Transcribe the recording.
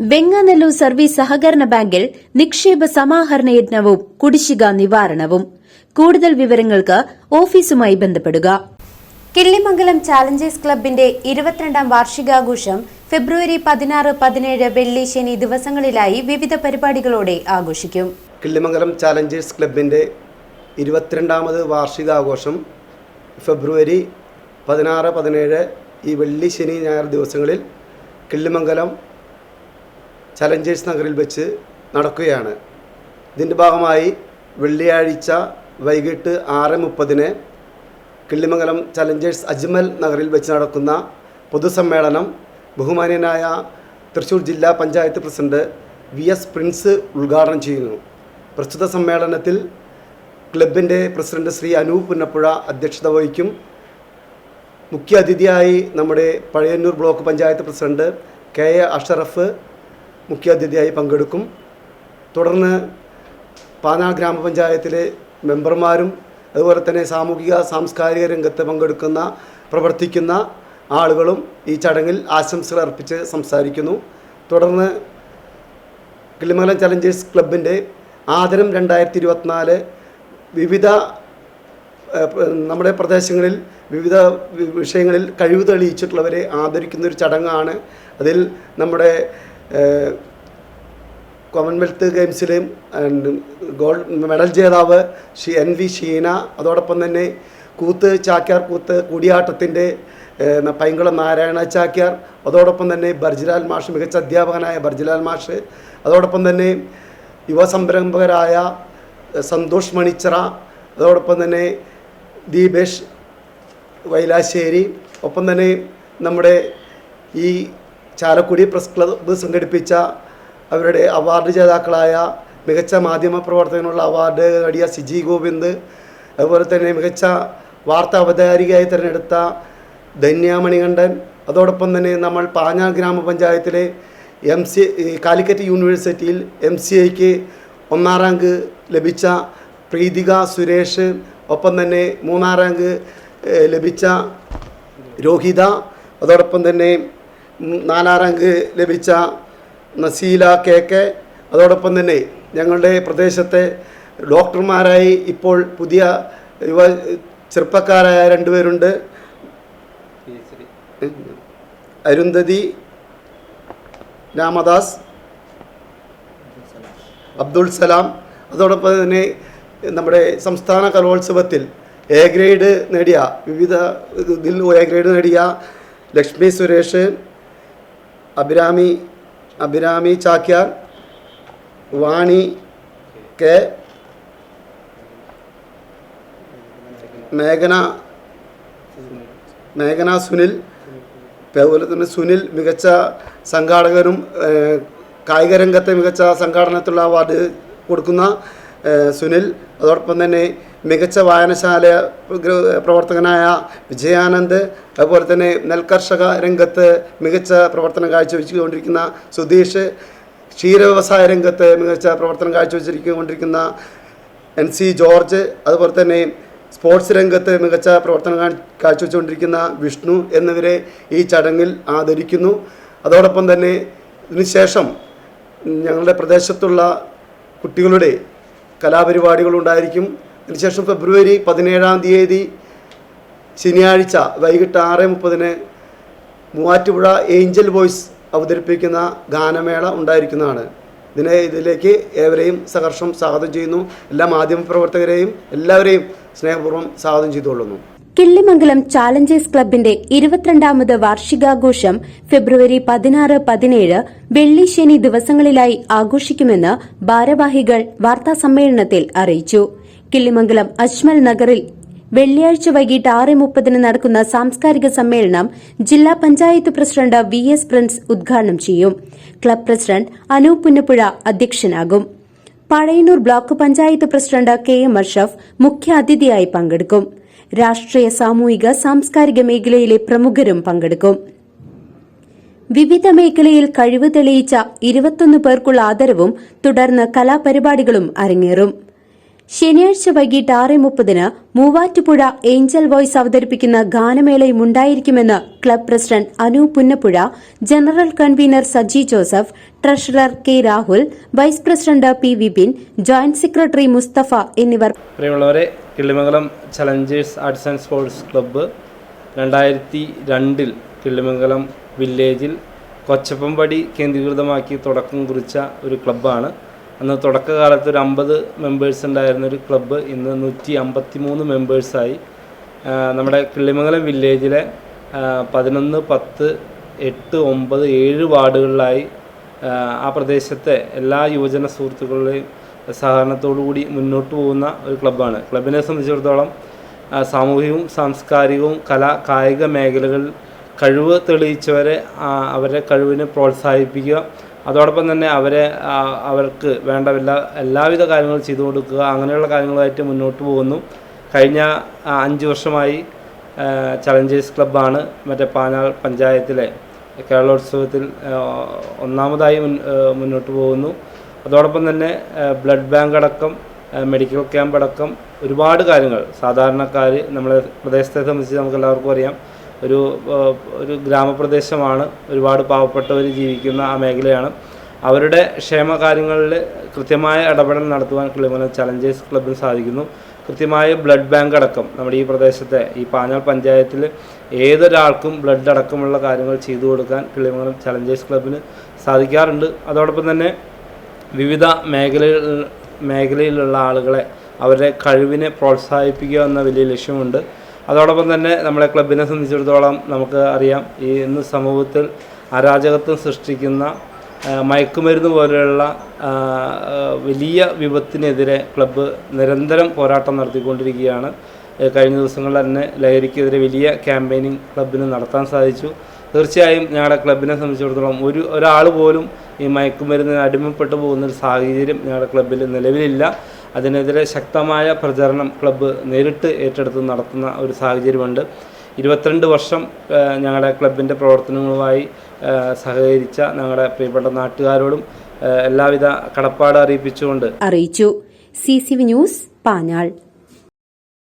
Venganallur service സഹകരണ ബാങ്കിൽ നിക്ഷേപ സമാഹരണ യജ്ഞവും കുടിശ്ശിക നിവാരണവും. കൂടുതൽ വിവരങ്ങൾക്ക് ഓഫീസുമായി ബന്ധപ്പെടുക. കിള്ളിമംഗലം ചാലഞ്ചേഴ്സ് ക്ലബിന്റെ ഇരുപത്തിരണ്ടാം വാർഷികാഘോഷം ഫെബ്രുവരി പതിനാറ് പതിനേഴ് വെള്ളി ശനി ദിവസങ്ങളിലായി വിവിധ പരിപാടികളോടെ ആഘോഷിക്കും. കിള്ളിമംഗലം ചാലഞ്ചേഴ്സ് ക്ലബിന്റെ ഇരുപത്തിരണ്ടാമത് വാർഷികാഘോഷം ഫെബ്രുവരി പതിനാറ് പതിനേഴ് ഈ വെള്ളി ശനി ഞായർ ദിവസങ്ങളിൽ കിള്ളിമംഗലം ചലഞ്ചേഴ്സ് നഗറിൽ വെച്ച് നടക്കുകയാണ്. ഇതിന്റെ ഭാഗമായി വെള്ളിയാഴ്ച വൈകിട്ട് ആറ് മുപ്പതിന് കിള്ളിമംഗലം ചലഞ്ചേഴ്സ് അജ്മൽ നഗറിൽ വെച്ച് നടക്കുന്ന പൊതുസമ്മേളനം ബഹുമാന്യനായ തൃശ്ശൂർ ജില്ലാ panchayat president V S Prince ഉദ്ഘാടനം ചെയ്യുന്നു. പ്രസ്തുത സമ്മേളനത്തിൽ ക്ലബിന്റെ പ്രസിഡന്റ് ശ്രീ അനൂപ് പുന്നപ്പുഴ അധ്യക്ഷത വഹിക്കും. മുഖ്യ അതിഥിയായി നമ്മുടെ Pazhayannur block panchayat president K A Ashraf മുഖ്യ അതിഥിയായി പങ്കെടുക്കും. തുടർന്ന് പാനാൾ ഗ്രാമപഞ്ചായത്തിലെ മെമ്പർമാരും അതുപോലെ തന്നെ സാമൂഹിക സാംസ്കാരിക രംഗത്ത് പങ്കെടുക്കുന്ന പ്രവർത്തിക്കുന്ന ആളുകളും ഈ ചടങ്ങിൽ ആശംസകൾ അർപ്പിച്ച് സംസാരിക്കുന്നു. തുടർന്ന് കിളിമംഗലം ചലഞ്ചേഴ്സ് ക്ലബിന്റെ ആദരം രണ്ടായിരത്തി ഇരുപത്തിനാല് വിവിധ നമ്മുടെ പ്രദേശങ്ങളിൽ വിവിധ വിഷയങ്ങളിൽ കഴിവ് തെളിയിച്ചിട്ടുള്ളവരെ ആദരിക്കുന്നൊരു ചടങ്ങാണ്. അതിൽ നമ്മുടെ കോമൺവെൽത്ത് ഗെയിംസിലെയും ഗോൾഡ് മെഡൽ ജേതാവ് ഷി എൻ വി ഷീന അതോടൊപ്പം തന്നെ കൂത്ത് ചാക്യാർ കൂത്ത് കൂടിയാട്ടത്തിന്റെ പൈങ്കുളം നാരായണ ചാക്യാർ അതോടൊപ്പം തന്നെ ബർജിലാൽ മാഷ് മികച്ച അധ്യാപകനായ ബർജിലാൽ മാഷ് അതോടൊപ്പം തന്നെ യുവസംരംഭകരായ സന്തോഷ് മണിച്ചറ അതോടൊപ്പം തന്നെ ദീപേഷ് വൈലാശ്ശേരി ഒപ്പം തന്നെ നമ്മുടെ ഈ ചാലക്കുടി പ്രസ് ക്ലബ്ബ് സംഘടിപ്പിച്ച അവരുടെ അവാർഡ് ജേതാക്കളായ മികച്ച മാധ്യമ പ്രവർത്തകനുള്ള അവാർഡ് നേടിയ സിജി ഗോവിന്ദ് അതുപോലെ തന്നെ മികച്ച വാർത്താ അവതാരികയായി തിരഞ്ഞെടുത്ത ധന്യ മണികണ്ഠൻ അതോടൊപ്പം തന്നെ നമ്മൾ പാഞ്ഞാൾ ഗ്രാമപഞ്ചായത്തിലെ എം സി കാലിക്കറ്റ് യൂണിവേഴ്സിറ്റിയിൽ എം സി ഐക്ക് ഒന്നാം റാങ്ക് ലഭിച്ച പ്രീതിക സുരേഷ് ഒപ്പം തന്നെ മൂന്നാം റാങ്ക് ലഭിച്ച രോഹിത അതോടൊപ്പം തന്നെ നാലാം റാങ്ക് ലഭിച്ച നസീല കെ കെ അതോടൊപ്പം തന്നെ ഞങ്ങളുടെ പ്രദേശത്തെ ഡോക്ടർമാരായി ഇപ്പോൾ പുതിയ യുവ ചെറുപ്പക്കാരായ രണ്ടുപേരുണ്ട്. അരുന്ധതി രാമദാസ് അബ്ദുൾ സലാം. അതോടൊപ്പം തന്നെ നമ്മുടെ സംസ്ഥാന കലോത്സവത്തിൽ എ ഗ്രേഡ് നേടിയ വിവിധ ഇതിൽ എ ഗ്രേഡ് നേടിയ ലക്ഷ്മി സുരേഷ് അഭിരാമി അഭിരാമി ചാക്യാർ വാണി കെ മേഘന മേഘന സുനിൽ അതുപോലെ തന്നെ സുനിൽ മികച്ച സംഘാടകരും കായിക രംഗത്തെ മികച്ച സംഘാടനത്തിലുള്ള അവാർഡ് കൊടുക്കുന്ന സുനിൽ. അതോടൊപ്പം തന്നെ മികച്ച വായനശാല പ്ര- പ്രവർത്തകനായ വിജയാനന്ദ് അതുപോലെ തന്നെ നെൽകർഷക രംഗത്ത് മികച്ച പ്രവർത്തനം കാഴ്ചവെച്ചുകൊണ്ടിരിക്കുന്ന സുധീഷ് ക്ഷീര വ്യവസായ രംഗത്ത് മികച്ച പ്രവർത്തനം കാഴ്ചവെച്ചിരിക്കൊണ്ടിരിക്കുന്ന എൻ സി ജോർജ് അതുപോലെ തന്നെ സ്പോർട്സ് രംഗത്ത് മികച്ച പ്രവർത്തനം കാഴ്ചവെച്ചുകൊണ്ടിരിക്കുന്ന വിഷ്ണു എന്നിവരെ ഈ ചടങ്ങിൽ ആദരിക്കുന്നു. അതോടൊപ്പം തന്നെ ഇതിനുശേഷം ഞങ്ങളുടെ പ്രദേശത്തുള്ള കുട്ടികളുടെ കലാപരിപാടികളുണ്ടായിരിക്കും. അതിനുശേഷം ഫെബ്രുവരി പതിനേഴാം തീയതി ശനിയാഴ്ച വൈകിട്ട് ആറ് മുപ്പതിന് മൂവാറ്റുപുഴ ഏഞ്ചൽ വോയിസ് അവതരിപ്പിക്കുന്ന ഗാനമേള ഉണ്ടായിരിക്കുന്നതാണ്. ഇതിനെ ഇതിലേക്ക് ഏവരെയും സഹർഷം സ്വാഗതം ചെയ്യുന്നു. എല്ലാ മാധ്യമപ്രവർത്തകരെയും എല്ലാവരെയും സ്നേഹപൂർവം സ്വാഗതം ചെയ്തുകൊള്ളുന്നു. കിള്ളിമംഗലം ചാലഞ്ചേഴ്സ് ക്ലബിന്റെ ഇരുപത്തിരണ്ടാമത് വാർഷികാഘോഷം ഫെബ്രുവരി പതിനാറ് പതിനേഴ് വെള്ളി ശനി ദിവസങ്ങളിലായി ആഘോഷിക്കുമെന്ന് ഭാരവാഹികൾ വാർത്താസമ്മേളനത്തിൽ അറിയിച്ചു. കിള്ളിമംഗലം അജ്മൽ നഗറിൽ വെള്ളിയാഴ്ച വൈകിട്ട് ആറ് മുപ്പതിന് നടക്കുന്ന സാംസ്കാരിക സമ്മേളനം ജില്ലാ panchayat president V S Prince ഉദ്ഘാടനം ചെയ്യും. Club president Anoop Punnappuzha അധ്യക്ഷനാകും. Pazhayannur block panchayat president K M Ashraf മുഖ്യാതിഥിയായി പങ്കെടുക്കും. രാഷ്ട്രീയ സാമൂഹിക സാംസ്കാരിക മേഖലയിലെ പ്രമുഖരും പങ്കെടുക്കും. വിവിധ മേഖലയിൽ കഴിവ് തെളിയിച്ച ഇരുപത്തൊന്ന് പേർക്കുള്ള ആദരവും തുടർന്ന് കലാപരിപാടികളും അരങ്ങേറും. ശനിയാഴ്ച വൈകിട്ട് ആറ് മുപ്പതിന് മൂവാറ്റുപുഴ ഏഞ്ചൽ വോയ്സ് അവതരിപ്പിക്കുന്ന ഗാനമേളയും ഉണ്ടായിരിക്കുമെന്ന് club president Anu Punnappuzha general convener Saji Joseph treasurer K Rahul vice president P Vipin joint secretary Mustafa എന്നിവർ പ്രിയമുള്ളവരെ Killimangalam challengers arts and sports club രണ്ടായിരത്തി രണ്ടിൽ കിള്ളിമംഗലം വില്ലേജിൽ കൊച്ചപ്പമ്പടി കേന്ദ്രീകൃതമാക്കി തുടക്കം കുറിച്ച ഒരു ക്ലബ്ബാണ്. അന്ന് തുടക്കകാലത്ത് ഒരു അമ്പത് മെമ്പേഴ്സ് ഉണ്ടായിരുന്ന ഒരു ക്ലബ്ബ് ഇന്ന് നൂറ്റി അമ്പത്തി മൂന്ന് മെമ്പേഴ്സായി നമ്മുടെ കിള്ളിമംഗലം വില്ലേജിലെ പതിനൊന്ന് പത്ത് എട്ട് ഒമ്പത് ഏഴ് വാർഡുകളിലായി ആ, പ്രദേശത്തെ എല്ലാ യുവജന സുഹൃത്തുക്കളുടെയും സഹകരണത്തോടു കൂടി മുന്നോട്ട് പോകുന്ന ഒരു ക്ലബ്ബാണ് ക്ലബിനെ സംബന്ധിച്ചിടത്തോളം സാമൂഹികവും സാംസ്കാരികവും കലാ കായിക മേഖലകളിൽ കഴിവ് തെളിയിച്ചവരെ അവരുടെ കഴിവിനെ പ്രോത്സാഹിപ്പിക്കുക അതോടൊപ്പം തന്നെ അവരെ അവർക്ക് വേണ്ട എല്ലാ എല്ലാവിധ കാര്യങ്ങളും ചെയ്തു കൊടുക്കുക അങ്ങനെയുള്ള കാര്യങ്ങളുമായിട്ട് മുന്നോട്ട് പോകുന്നു. കഴിഞ്ഞ അഞ്ച് വർഷമായി ചലഞ്ചേഴ്സ് ക്ലബ്ബാണ് മറ്റേ പാനാൾ പഞ്ചായത്തിലെ കേരളോത്സവത്തിൽ ഒന്നാമതായി മുന്നോട്ട് പോകുന്നു. അതോടൊപ്പം തന്നെ ബ്ലഡ് ബാങ്ക് അടക്കം മെഡിക്കൽ ക്യാമ്പ് അടക്കം ഒരുപാട് കാര്യങ്ങൾ സാധാരണക്കാർ നമ്മളെ പ്രദേശത്തെ സംബന്ധിച്ച് നമുക്ക് എല്ലാവർക്കും അറിയാം. ഒരു ഒരു ഗ്രാമപ്രദേശമാണ് ഒരുപാട് പാവപ്പെട്ടവർ ജീവിക്കുന്ന ആ മേഖലയാണ്. അവരുടെ ക്ഷേമകാര്യങ്ങളിൽ കൃത്യമായ ഇടപെടൽ നടത്തുവാൻ കിളിമല ചലഞ്ചേഴ്സ് ക്ലബിന് സാധിക്കുന്നു. കൃത്യമായ ബ്ലഡ് ബാങ്ക് അടക്കം നമ്മുടെ ഈ പ്രദേശത്തെ ഈ പാഞ്ഞാൾ പഞ്ചായത്തിൽ ഏതൊരാൾക്കും ബ്ലഡ് അടക്കമുള്ള കാര്യങ്ങൾ ചെയ്തു കൊടുക്കാൻ കിളിമംഗലം ചലഞ്ചേഴ്സ് ക്ലബിന് സാധിക്കാറുണ്ട്. അതോടൊപ്പം തന്നെ വിവിധ മേഖലയിൽ മേഖലയിലുള്ള ആളുകളെ അവരുടെ കഴിവിനെ പ്രോത്സാഹിപ്പിക്കുക എന്ന വലിയ ലക്ഷ്യമുണ്ട്. അതോടൊപ്പം തന്നെ നമ്മളെ ക്ലബിനെ സംബന്ധിച്ചിടത്തോളം നമുക്ക് അറിയാം ഈ ഇന്ന് സമൂഹത്തിൽ അരാജകത്വം സൃഷ്ടിക്കുന്ന മയക്കുമരുന്ന് പോലെയുള്ള വലിയ വിപത്തിനെതിരെ ക്ലബ്ബ് നിരന്തരം പോരാട്ടം നടത്തിക്കൊണ്ടിരിക്കുകയാണ്. കഴിഞ്ഞ ദിവസങ്ങളിൽ തന്നെ ലഹരിക്കെതിരെ വലിയ ക്യാമ്പയിനിങ് ക്ലബിന് നടത്താൻ സാധിച്ചു. തീർച്ചയായും ഞങ്ങളുടെ ക്ലബിനെ സംബന്ധിച്ചിടത്തോളം ഒരു ഒരാൾ പോലും ഈ മയക്കുമരുന്നിന് അടിമപ്പെട്ടു പോകുന്ന ഒരു സാഹചര്യം ഞങ്ങളുടെ ക്ലബ്ബിൽ നിലവിലില്ല. അതിനെതിരെ ശക്തമായ പ്രചരണം ക്ലബ്ബ് നേരിട്ട് ഏറ്റെടുത്ത് നടത്തുന്ന ഒരു സാഹചര്യമുണ്ട്. ഇരുപത്തിരണ്ട് വർഷം ഞങ്ങളുടെ ക്ലബിന്റെ പ്രവർത്തനങ്ങളുമായി സഹകരിച്ച ഞങ്ങളുടെ പ്രിയപ്പെട്ട നാട്ടുകാരോടും എല്ലാവിധ കടപ്പാട് അറിയിപ്പിച്ചുകൊണ്ട്. അറിയിച്ചു. C C V news Panjal.